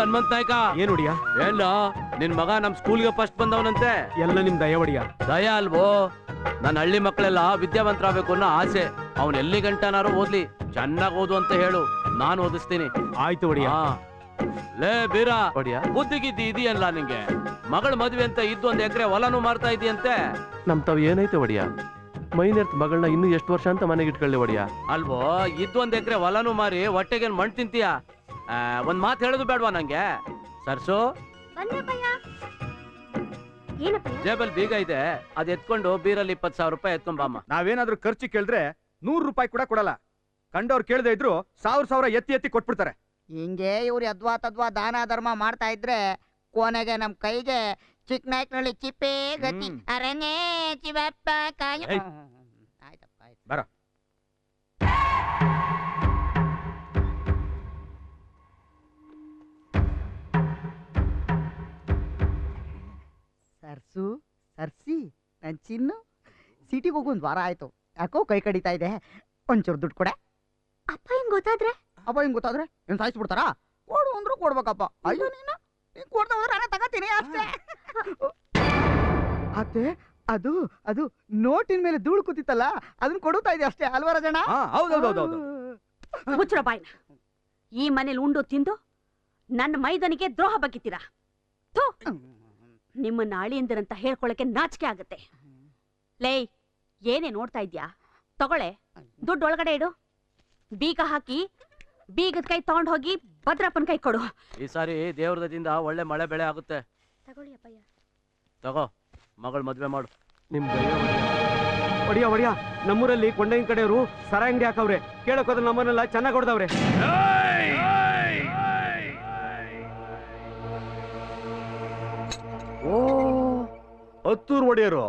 ಹನುಮಂತ ನಾಯ್ಕ. ಏನ್ ಹೊಡಿಯ ಎಲ್ಲ ನಿನ್ ಮಗ ನಮ್ ಸ್ಕೂಲ್ಗೆ ಫಸ್ಟ್ ಬಂದವನಂತೆ. ಎಲ್ಲ ನಿಮ್ ದಯ ಹೊಡಿಯ ದಯ ಅಲ್ವೋ? ನನ್ನ ಹಳ್ಳಿ ಮಕ್ಕಳೆಲ್ಲ ವಿದ್ಯಾವಂತರಾಗಬೇಕು ಅನ್ನೋ ಆಸೆ. ಅವ್ನ್ ಎಲ್ಲಿ ಗಂಟನಾರು ಓದ್ಲಿ ಚೆನ್ನಾಗ್ ಓದು ಅಂತ ಹೇಳು. ನಾನು ಓದಿಸ್ತೀನಿ. ಆಯ್ತು ಹೊಡಿಯ ಲೇ ಬೀರ ಬುದ್ಧಿಗಿದ್ದಿ ಇದೆಯಲ್ಲ ನಿಂಗೆ? ಮಗಳ ಮದ್ವೆ ಅಂತ ಇದ್ದು ಒಂದ್ ಎಕರೆ ಹೊಲನು ಮಾರ್ತಾ ಇದೆಯಂತೆ? ನಮ್ ತಾವ್ ಏನೈತೆ ಒಡಿಯ ಮೈನರ್ತ್ ಮಗಳನ್ನ ಇನ್ನು ಎಷ್ಟು ವರ್ಷ ಅಂತ ಮನೆಗೆ ಇಟ್ಕೊಳ್ಳಿ ಒಡಿಯ ಅಲ್ವೋ ಇದ್ದು ಒಂದ್ ಎಕರೆ ಹೊಲನು ಮಾರಿ ಹೊಟ್ಟೆಗೆ ಮಣ್ ತಿಂತೀಯ? ಆ, ಒಂದ್ ಮಾತು ಹೇಳೋದು ಬೇಡವಾ ನಂಗೆ? ಸರ್ಸು? ಬಂದ್ರಪ್ಪಯ್ಯ. ಏನಪ್ಪಯ್ಯ? ಜೇಬಲ್ ಬೀಗ ಇದೆ ಅದ್ ಎತ್ಕೊಂಡು ಬೀರಲ್ಲಿ ಇಪ್ಪತ್ ಸಾವಿರ ರೂಪಾಯಿ ಎತ್ಕೊಂಬಾಮ ಬಾಮ್ಮ. ನಾವೇನಾದ್ರೂ ಖರ್ಚು ಕೇಳಿದ್ರೆ ನೂರು ರೂಪಾಯಿ ಕೂಡ ಕೊಡಲ್ಲ. ಕಂಡವ್ರು ಕೇಳದೆ ಇದ್ರು ಸಾವಿರ ಸಾವಿರ ಎತ್ತಿ ಎತ್ತಿ ಕೊಟ್ಬಿಡ್ತಾರೆ. ಹಿಂಗೆ ಇವ್ರು ಯದ್ವಾ ತದ್ವಾ ದಾನ ಧರ್ಮ ಮಾಡ್ತಾ ಇದ್ರೆ ಕೊನೆಗೆ ನಮ್ ಕೈಗೆ ಚಿಕ್ಕ ನಾಯ್ಕನಳ್ಳಿ ಚಿಪ್ಪೇ ಗತಿ. ಹ್ಮ್. ಅರಣ್ಯ ಚಿವಪ್ಪ ಕಾಯ ಏಯ್. ಆಯ್ತಪ್ಪ ಆಯ್ತು. ಬರೋ. ಸರ್ಸು ಸರ್ಸಿ ನನ್ನ ಚಿನ್ನು. ಸಿಟಿಗೆ ಹೋಗಿ ಒಂದು ವಾರ ಆಯ್ತು. ಯಾಕೋ ಕೈ ಕಡಿತಾ ಇದೆ. ಒಂಚೂರು ದುಡ್ಡು ಕೊಡೆ. ಅಪ್ಪ ಹಿಂಗ್ ಗೊತ್ತಾದ್ರೆ? ಅಪ್ಪ ಹಿಂಗ್ ಗೊತ್ತಾದ್ರೆ? ಏನ್ ಸಾಯಿಸ್ಬಿಡ್ತಾರಾ? ಕೊಡು ಅಂದ್ರು ಕೊಡ್ಬೇಕಪ್ಪ. ಅಯ್ಯೋ ನೀನು ನೀನ್ ಕೊಡ್ತಾ ಹೋದ್ರೆ ನಾನು ತಗೋತೀನಿ ಅಷ್ಟೇ. ಅತ್ತೆ ಅದು ಅದು ನೋಟಿನ ಮೇಲೆ ಧೂಳು ಕೂತಿತ್ತಲ್ಲ ಅದನ್ನ ಕೊಡುತ್ತಾ ಇದೆ ಅಷ್ಟೇ ಅಲ್ವಾರ ಜನ ಹುಚ್ಚರ ಬಾಯ್ ಮುಚ್ಚರ ಬಾಯ್ನ. ಈ ಮನೇಲಿ ಉಂಡು ತಿಂದು ನನ್ನ ಮೈದನಿಗೆ ದ್ರೋಹ ಬಗ್ಗಿತೀರಾ ಥು ನಿಮ್ಮನ್ನ ಅಳಿಯಂದಿರಂತ ಹೇಳ್ಕೊಳಕ್ಕೆ ನಾಚಿಕೆ ಆಗುತ್ತೆ. ಲೇ ಏನೇ ನೋಡ್ತಾ ಇದ್ಯಾ? ತಗೊಳೆ ದುಡ್ಡು ಒಳಗಡೆ ಇಡು. ಬೀಗ ಹಾಕಿ ಬೀಗದ ಕೈ ತಗೊಂಡ್ ಹೋಗಿ ಭದ್ರಪ್ಪನ ಕೈ ಕೊಡು. ಈ ಸಾರಿ ದೇವ್ರದಿಂದ ಒಳ್ಳೆ ಮಳೆ ಬೆಳೆ ಆಗುತ್ತೆ. ತಗೊಳ್ಳಿ ಅಪ್ಪಯ್ಯ. ತಗೋ ಮಗಳ ಮದ್ವೆ ಮಾಡು. ನಿಮ್ ಒಡಿಯ. ಒಡಿಯ. ಹೊಡಿಯ ಹೊಡಿಯ ನಮ್ಮೂರಲ್ಲಿ ಕೊಂಡೈನ್ ಕಡೆಯವರು ಸರ ಅಂಗಡಿ ಹಾಕವ್ರೆ. ಕೇಳಕ್ ಹೋದ್ರೆ ನಮ್ಮನ್ನೆಲ್ಲ ಚೆನ್ನಾಗ್ ಹೊಡೆದವ್ರೆ. ಓ ಹತ್ತೂರು ಒಡೆಯರು.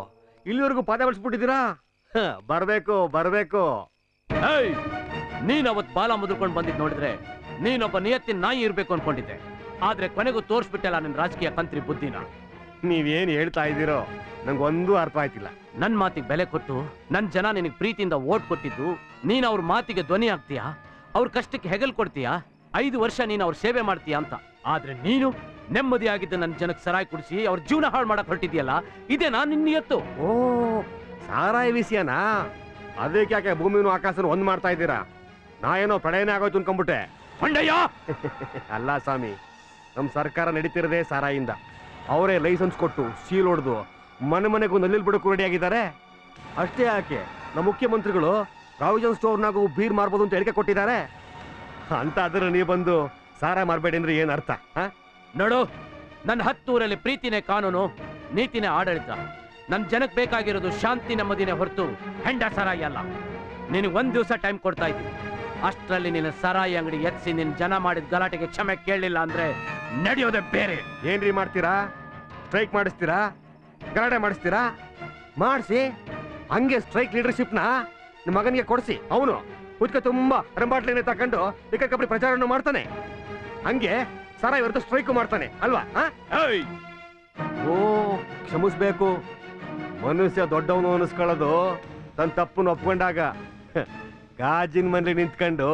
ಇಲ್ಲಿವರೆಗೂ ಪಾದ ಬಳಸ್ಬಿಟ್ಟಿದ್ದೀರಾ? ಬರ್ಬೇಕು ಬರ್ಬೇಕು. ನೀನ್ ಅವತ್ ಬಾಲ ಮುದ್ರಕೊಂಡು ಬಂದಿದ್ ನೋಡಿದ್ರೆ ನೀನೊಬ್ಬ ನಿಯತ್ತಿನ ನಾಯಿ ಇರ್ಬೇಕು ಅನ್ಕೊಂಡಿದ್ದೆ. ಆದ್ರೆ ಕೊನೆಗೂ ತೋರ್ಸ್ಬಿಟ್ಟಲ್ಲ ನಿನ್ ರಾಜಕೀಯ ಕಂತ್ರಿ ಬುದ್ಧಿನ. ನೀವೇನ್ ಹೇಳ್ತಾ ಇದ್ದೀರೋ ನಂಗೊಂದು ಅರ್ಥ ಆಯ್ತಿಲ್ಲ. ನನ್ ಮಾತಿಗೆ ಬೆಲೆ ಕೊಟ್ಟು ನನ್ ಜನ ನಿನಗೆ ಪ್ರೀತಿಯಿಂದ ಓಟ್ ಕೊಟ್ಟಿದ್ದು ನೀನ್ ಅವ್ರ ಮಾತಿಗೆ ಧ್ವನಿ ಆಗ್ತೀಯಾ ಅವ್ರ ಕಷ್ಟಕ್ಕೆ ಹೆಗಲ್ ಕೊಡ್ತೀಯಾ? ಐದು ವರ್ಷ ನೀನ್ ಅವ್ರ ಸೇವೆ ಮಾಡ್ತೀಯಾ ಅಂತ. ಆದ್ರೆ ನೀನು ನೆಮ್ಮದಿಯಾಗಿದ್ದ ನನ್ನ ಜನಕ್ಕೆ ಸರಾಯಿ ಕುಡಿಸಿ ಅವ್ರ ಜೀವನ ಹಾಳು ಮಾಡಕ್ ಹೊರಟಿದ್ಯಲ್ಲ ಇದೇನಾ ನಿನ್ನ ಎತ್ತು ಓ ಸಾರಾಯಿ ವಿಷಯನಾ? ಅದಕ್ಕೆ ಯಾಕೆ ಭೂಮಿನೂ ಆಕಾಶನ ಒಂದ್ ಮಾಡ್ತಾ ಇದ್ದೀರಾ? ನಾ ಏನೋ ಪ್ರಳಯನೇ ಆಗೋಯ್ತು ಅನ್ಕೊಂಡ್ಬಿಟ್ಟೆ. ಮಂಡಯ್ಯ! ಅಲ್ಲ ಸ್ವಾಮಿ ನಮ್ಮ ಸರ್ಕಾರ ನಡೀತಿರದೆ ಸಾರಾಯಿಂದ ಅವರೇ ಲೈಸೆನ್ಸ್ ಕೊಟ್ಟು ಸೀಲ್ ಹೊಡೆದು ಮನೆ ಮನೆಗೂ ನಲ್ಲಿ ಬಿಡೋಕು ರೆಡಿ ಆಗಿದ್ದಾರೆ. ಅಷ್ಟೇ ಯಾಕೆ? ನಮ್ಮ ಮುಖ್ಯಮಂತ್ರಿಗಳು ಪ್ರಾವಿಜನ್ ಸ್ಟೋರ್ನಾಗೂ ಬೀರ್ ಮಾರ್ಬೋದು ಅಂತ ಹೇಳಿಕೆ ಕೊಟ್ಟಿದ್ದಾರೆ. ಅಂತ ಅದರ ನೀವು ಬಂದು ಸಾರ ಮಾರ್ಬೇಡಿ ಅಂದ್ರೆ ಏನು ಅರ್ಥ ಹಾ? ನೋಡು, ನನ್ನ ಹತ್ತೂರಲ್ಲಿ ಪ್ರೀತಿನೇ ಕಾನೂನು, ನೀತಿನೇ ಆಡಳಿತ. ನನ್ನ ಜನಕ್ಕೆ ಬೇಕಾಗಿರೋದು ಶಾಂತಿ ನೆಮ್ಮದಿನೇ ಹೊರತು ಹೆಂಡ ಸರಾಯಿ ಅಲ್ಲ. ನಿನಗೆ ಒಂದು ದಿವಸ ಟೈಮ್ ಕೊಡ್ತಾ ಇದ್ದೀನಿ ಅಷ್ಟರಲ್ಲಿ ನಿನ್ನ ಸರಾಯಿ ಅಂಗಡಿ ಎತ್ಸಿ ನಿನ್ನ ಜನ ಮಾಡಿದ ಗಲಾಟೆಗೆ ಕ್ಷಮೆ ಕೇಳಲಿಲ್ಲ ಅಂದ್ರೆ ನಡೆಯೋದೇ ಬೇರೆ. ಏನ್ರಿ ಮಾಡ್ತೀರಾ? ಸ್ಟ್ರೈಕ್ ಮಾಡಿಸ್ತೀರಾ? ಗಲಾಟೆ ಮಾಡಿಸ್ತೀರಾ? ಮಾಡಿಸಿ. ಹಂಗೆ ಸ್ಟ್ರೈಕ್ ಲೀಡರ್ಶಿಪ್ನ ನಿಮ್ಮ ಮಗನಿಗೆ ಕೊಡಿಸಿ. ಅವನು. ಉದ್ಕ ತುಂಬಾ ರಂಬಾಟ್ಲಿನೇ ತಕೊಂಡು ಕಬಡ್ಡಿ ಪ್ರಚಾರವನ್ನು ಮಾಡ್ತಾನೆ. ಹಂಗೆ ಸರ ಇವತ್ತು ಸ್ಟ್ರೈಕ್ ಮಾಡ್ತಾನೆ ಅಲ್ವಾ? ಓ ಕ್ಷಮಿಸ್ಬೇಕು. ಮನುಷ್ಯ ದೊಡ್ಡವನು ಅನಿಸ್ಕೊಳ್ಳೋದು ತನ್ನ ತಪ್ಪನ್ನು ಒಪ್ಕೊಂಡಾಗ. ಗಾಜಿನ ಮನೇಲಿ ನಿಂತ್ಕೊಂಡು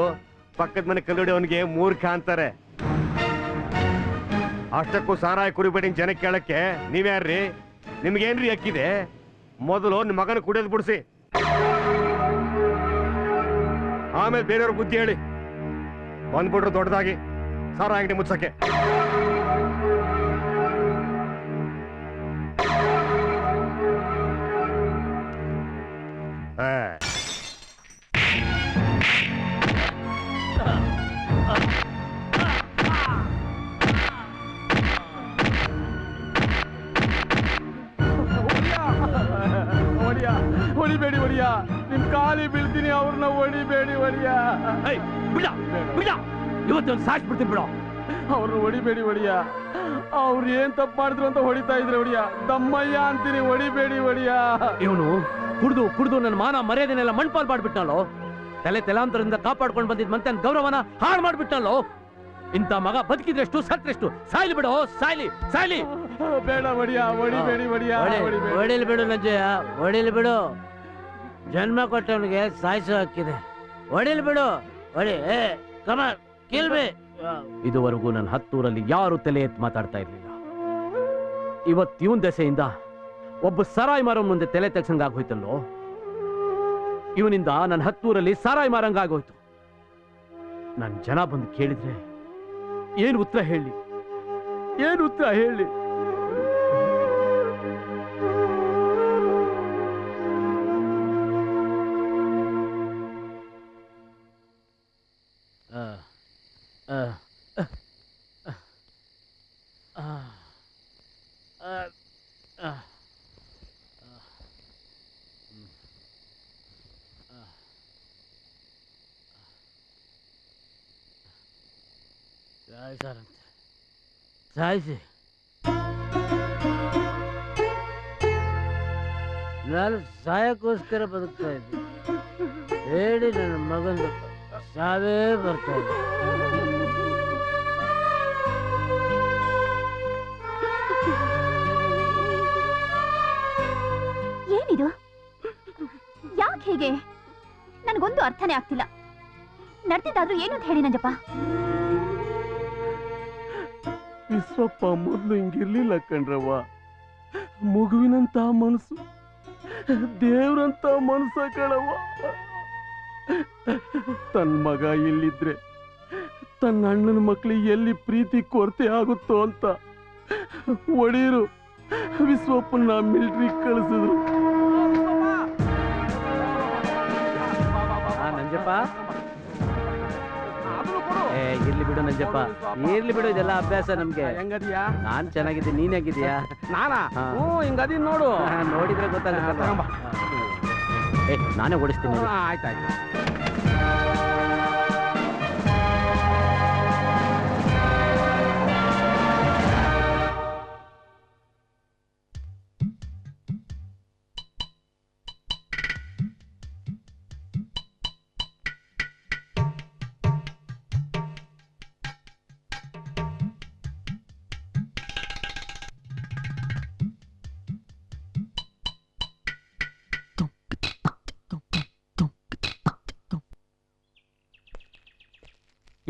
ಪಕ್ಕದ ಮನೆ ಕಲ್ಲೊಡೆಯವನಿಗೆ ಮೂರ್ಖ ಅಂತಾರೆ. ಅಷ್ಟಕ್ಕೂ ಸಾರಾಯಿ ಕುರಿಬೇಡಿ ಜನ ಕೇಳಕ್ಕೆ ನೀವ್ಯಾರ್ರಿ ನಿಮ್ಗೇನ್ರಿ ಅಕ್ಕಿದೆ? ಮೊದಲು ನಿಮ್ಮ ಮಗನ ಕುಡಿಯೋದು ಬಿಡಿಸಿ. ಆಮೇಲೆ ಬೇರೆಯವ್ರ ಬುದ್ಧಿ ಹೇಳಿ. ಬಂದ್ಬಿಟ್ರು ದೊಡ್ಡದಾಗಿ. ಸಾರಾಯಿ ಅಂಗಡಿ ಮುಚ್ಚಕ್ಕೆ ಆ. ಹೊಡಿಯ ಹೊಡಿಬೇಡಿ ಹೊಡಿಯ ನಿಮ್ ಕಾಲಿ ಬೀಳ್ತೀನಿ ಅವ್ರನ್ನ ಹೊಡಿಬೇಡಿ ಹೊಡಿಯ ಏಯ್, ಬಿಡ ಬಿಡ ಇವತ್ತೊಂದು ಸಾಯಿಸ್ಬಿಡ್ತೀನಿ ಬಿಡು. ಅವ್ರನ್ನ ಹೊಡಿಬೇಡಿ ಹೊಡಿಯ ಅವ್ರು ಏನ್ ತಪ್ಪು ಮಾಡಿದ್ರು ಅಂತ ಹೊಡಿತಾ ಇದ್ರೆ ಹೊಡಿಯ ತಮ್ಮಯ್ಯ ಅಂತೀನಿ ಹೊಡಿಬೇಡಿ ಹೊಡಿಯ ಇವನು ಕುಡ್ದು ಕುಡ್ದು ನನ್ನ ಮಾನ ಮರ್ಯಾದೆನೆಲ್ಲ ಮಣ್ಪಾಲ್ ಮಾಡ್ಬಿಟ್ನಲ್ಲೋ? ತಲೆ ತಲಾಂತರದಿಂದ ಕಾಪಾಡ್ಕೊಂಡು ಬಂದಿದ್ ಮತ್ತೆ ಗೌರವನ ಹಾಳು ಮಾಡ್ಬಿಟ್ನಲ್ಲೋ? ಇಂಥ ಮಗ ಬದುಕಿದ್ರೆಷ್ಟು ಸತ್ರೆಷ್ಟು ಸಾಯ್ಲಿ ಬಿಡು ಸಾಯ್ಲಿ ಸಾಯ್ಲಿ. ಬೇಡ ಒಡಿಯ ಹೊಡಿಬೇಡಿ ಹೊಡಿಬೇಡಿ. ಹೊಡಿಲಿ ಬಿಡು ನಜ್ಜಯ್ಯ ಹೊಡಿಲಿ ಬಿಡು. ಜನ್ಮ ಕೊಟ್ಟವನಿಗೆ ಸಾಯಿಸೋ ಹಕ್ಕಿದೆ. ಹೊಡಿಲಿ ಬಿಡು ಹೊಡಿ ಏ ಕಿಲ್ಬಿ ಇದುವರೆಗೂ ನನ್ನ ಹತ್ತೂರಲ್ಲಿ ಯಾರು ತಲೆ ಎತ್ತಿ ಮಾತಾಡ್ತಾ ಇರ್ಲಿಲ್ಲ. ಇವತ್ತು ದೆಸೆಯಿಂದ ಒಬ್ಬ ಸಾರಾಯಿ ಮಾರೋ ಮುಂದೆ ತಲೆ ತೆಗ್ಸಂಗಾಗೋಯ್ತಲ್ಲೋ ಇವನಿಂದ ನನ್ನ ಹತ್ತೂರಲ್ಲಿ ಸಾರಾಯಿ ಮಾರಂಗಾಗೋಯ್ತು ನನ್ನ ಜನ ಬಂದು ಕೇಳಿದ್ರೆ ಏನು ಉತ್ತರ ಹೇಳಿ? ಏನು ಉತ್ತರ ಹೇಳಿ? ಸಾಯಿಸಾರಂತೆ ಸಾಯಿಸಿ. ನಾನು ಸಾಯಕ್ಕೋಸ್ಕರ ಬದುಕ್ತಾ ಇದ್ದೆ ಹೇಳಿ ನನ್ನ ಮಗನ ಸಾವೇ ಬರ್ತಾ ಇದ್ದೆ ಏನಿದು? ಯಾಕೆ ಹೇಗೆ? ನನಗೊಂದು ಅರ್ಥನೇ ಆಗ್ತಿಲ್ಲ. ನಡ್ತಿದ್ದಾದ್ರೂ ಏನು ಅಂತ ಹೇಳಿ ನಂಜಪ್ಪ. ವಿಶ್ವಪ್ಪ ಮೊದ್ಲು ಹಿಂಗಿರ್ಲಿಲ್ಲ ಕಣ್ರವ್ವ. ಮಗುವಿನಂತ ಮನಸ್ಸು, ದೇವ್ರಂತ ಮನಸ್ಸ ಕಣವ್ವ. ತನ್ನ ಮಗ ಇಲ್ಲಿದ್ರೆ ತನ್ನ ಅಣ್ಣನ ಮಕ್ಳಿಗೆ ಎಲ್ಲಿ ಪ್ರೀತಿ ಕೊರತೆ ಆಗುತ್ತೋ ಅಂತ ಒಡೆಯರು ವಿಶ್ವಪ್ಪನ ಮಿಲ್ಟ್ರಿ ಕಳಿಸಿದ್ರು. ನಂಜಪ್ಪ. ಇರ್ಲಿ ಬಿಡು ನಂಜಪ್ಪ. ಇರ್ಲಿ ಬಿಡು ಇದೆಲ್ಲ ಅಭ್ಯಾಸ ನಮ್ಗೆ. ಹೆಂಗದಿಯಾ? ನಾನ್ ಚೆನ್ನಾಗಿದ್ದೀನಿ ನೀನ್ ಹೇಗಿದ್ಯಾ ನಾನಾ? ಹಾ. ಹ್ಞೂ ಹಿಂಗದಿ ನೋಡು. ನೋಡಿದ್ರೆ ಗೊತ್ತಾಗಲ್ಲ ಏ ನಾನೇ ಓಡಿಸ್ತೀನಿ. ಆಯ್ತಾಯ್ತು.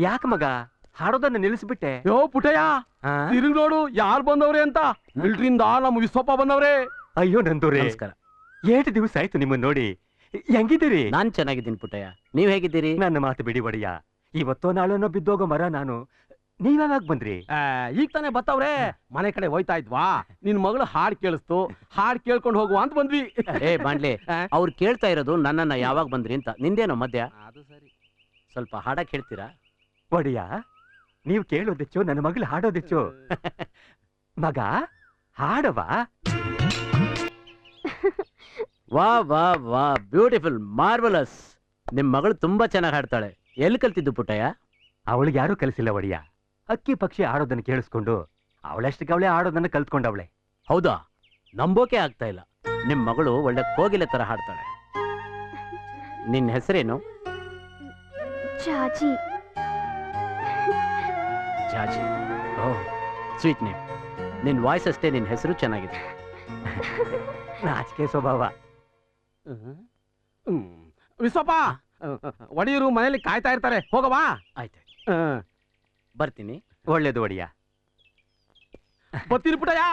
ಯಾಕೆ ಮಗ? ಹಾಡೋದನ್ನ ನಿಲ್ಲಿಸ್ಬಿಟ್ಟೆ. ಯೋ ಪುಟಯ್ಯ ತಿರುಗ್ ನೋಡು ಯಾರು ಬಂದವ್ರೆ ಅಂತ? ಮಿಲ್ಟ್ರಿಂದ ನಮ್ಮ ವಿಶ್ವಪ್ಪ ಬಂದವ್ರೆ. ಅಯ್ಯೋ ನಂದೂರಿ. ನಮಸ್ಕಾರ. ಏಟು ದಿವಸ ಆಯ್ತು ನಿಮ್ಮನ್ನ ನೋಡಿ. ಹೆಂಗಿದ್ದೀರಿ? ನಾನ್ ಚೆನ್ನಾಗಿದ್ದೀನಿ ಪುಟಯ್ಯ. ನೀವ್ ಹೇಗಿದ್ದೀರಿ? ನನ್ನ ಮಾತು ಬಿಡಿ ಒಡೆಯ. ಇವತ್ತೋ ನಾಳೆನೋ ಬಿದ್ದೋಗೋ ಮರ ನಾನು. ನೀವ್ಯಾವಾಗ ಬಂದ್ರಿ? ಆ, ಈಗ ತಾನೇ ಬತ್ತವ್ರೆ. ಮನೆ ಕಡೆ ಹೋಯ್ತಾ ಇದ್ವಾ? ನಿನ್ ಮಗಳು ಹಾಡ್ ಕೇಳಿಸ್ತು. ಹಾಡ್ ಕೇಳ್ಕೊಂಡು ಹೋಗುವ ಅಂತ ಬಂದ್ವಿ. ಏ ಬಾಂಡ್ಲಿ ಆ? ಅವ್ರು ಕೇಳ್ತಾ ಇರೋದು ನನ್ನನ್ನ ಯಾವಾಗ ಬಂದ್ರಿ ಅಂತ. ನಿಂದೇನೋ ಮಧ್ಯ? ಅದು ಸರಿ. ಸ್ವಲ್ಪ ಹಾಡಕ್ ಹೇಳ್ತೀರಾ? ಒಡೆಯ? ನೀವು ಕೇಳೋದಿಚ್ಚು ನನ್ನ ಮಗಳು ಹಾಡೋದಿಚ್ಚು. ಮಗ ಹಾಡವಾ ವಾ ವಾ ವಾ ಬ್ಯೂಟಿಫುಲ್ ಮಾರ್ವಲಸ್. ನಿಮ್ ಮಗಳು ತುಂಬಾ ಚೆನ್ನಾಗಿ ಹಾಡ್ತಾಳೆ. ಎಲ್ಲಿ ಕಲ್ತಿದ್ದು ಪುಟ್ಟಯ್ಯ? ಅವಳಿಗೆ ಯಾರು ಕಲಿಸಿಲ್ಲ ಒಡೆಯ. ಅಕ್ಕಿ ಪಕ್ಷಿ ಆಡೋದನ್ನ ಕೇಳಿಸ್ಕೊಂಡು ಅವಳಷ್ಟಕ್ಕೆ ಅವಳೇ ಆಡೋದನ್ನ ಕಲ್ತ್ಕೊಂಡವಳೆ. ಹೌದಾ? ನಂಬೋಕೆ ಆಗ್ತಾ ಇಲ್ಲ. ನಿಮ್ ಮಗಳು ಒಳ್ಳೆ ಕೋಗಿಲೆ ತರ ಹಾಡ್ತಾಳೆ. ನಿನ್ ಹೆಸರೇನು? ಚಾಚಿ ಜಾಜಿ. Oh sweet name. ನಿನ್ ವಾಯ್ಸ್ ಅಷ್ಟೇ ನಿನ್ ಹೆಸರು ಚೆನ್ನಾಗಿದೆ. ನಾಚಿಕೆ ಸ್ವಭಾವ. ವಿಶ್ವಪ್ಪ ಒಡೆಯರು ಮನೇಲಿ ಕಾಯ್ತಾ ಇರ್ತಾರೆ. ಹೋಗವಾ? ಆಯ್ತು. ಬರ್ತೀನಿ. ಒಳ್ಳೇದು ಒಡೆಯ. ಬರ್ತೀನಿ ಪುಟಯ್ಯ.